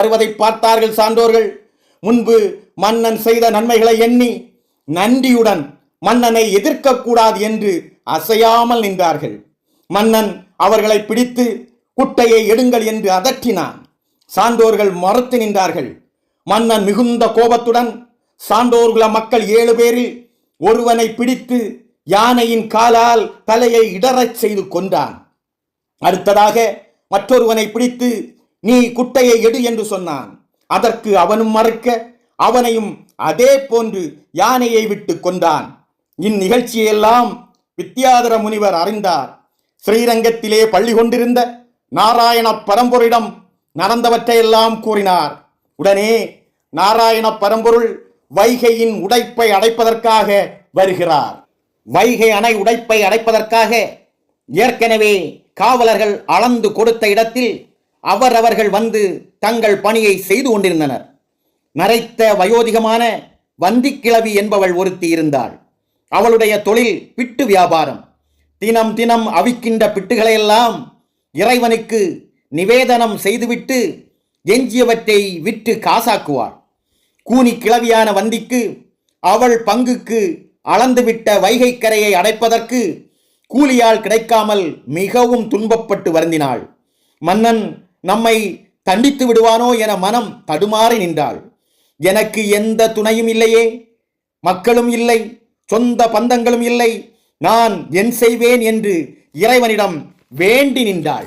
வருவதை பார்த்தார்கள் சான்றோர்கள். முன்பு மன்னன் செய்த நன்மைகளை எண்ணி நன்றியுடன் மன்னனை எதிர்க்கக்கூடாது என்று அசையாமல் நின்றார்கள். மன்னன் அவர்களை பிடித்து குட்டையை எடுங்கள் என்று அதட்டினான். சான்றோர்கள் மறுத்து நின்றார்கள். மன்னன் மிகுந்த கோபத்துடன் சான்றோர்குல மக்கள் ஏழு பேரில் ஒருவனை பிடித்து யானையின் காலால் தலையை இடறச் செய்து கொண்டான் அடுத்ததாக மற்றொருவனை பிடித்து நீ குட்டையை எடு என்று சொன்னான். அதற்கு அவனும் மறுக்க அவனையும் அதே போன்று யானையை விட்டு கொண்டான் இந்நிகழ்ச்சியெல்லாம் வித்யாதர முனிவர் அறிந்தார். ஸ்ரீரங்கத்திலே பள்ளி கொண்டிருந்த நாராயண பரம்பொருளிடம் நடந்தவற்றையெல்லாம் கூறினார். உடனே நாராயண பரம்பொருள் வைகையின் உடைப்பை அடைப்பதற்காக வருகிறார். வைகை அணை உடைப்பை அடைப்பதற்காக ஏற்கனவே காவலர்கள் அளந்து கொடுத்த இடத்தில் அவரவர்கள் வந்து தங்கள் பணியை செய்து கொண்டிருந்தனர். நரைத்த வயோதிகமான வந்திக்கிழவி என்பவள் ஒருத்தி இருந்தாள். அவளுடைய தொழில் பிட்டு வியாபாரம். தினம் தினம் அவிக்கின்ற பிட்டுகளையெல்லாம் இறைவனுக்கு நிவேதனம் செய்துவிட்டு எஞ்சியவற்றை விற்று காசாக்குவாள். கூனி கிளவியான வந்திக்கு அவள் பங்குக்கு அளந்துவிட்ட வைகை கரையை அடைப்பதற்கு கூலியால் கிடைக்காமல் மிகவும் துன்பப்பட்டு வருந்தினாள். மன்னன் நம்மை தண்டித்து விடுவானோ என மனம் தடுமாறி நின்றாள். எனக்கு எந்த துணையும் இல்லையே மக்களும் இல்லை சொந்த பந்தங்களும் இல்லை. நான் என் செய்வேன் என்று இறைவனிடம் வேண்டி நின்றாள்.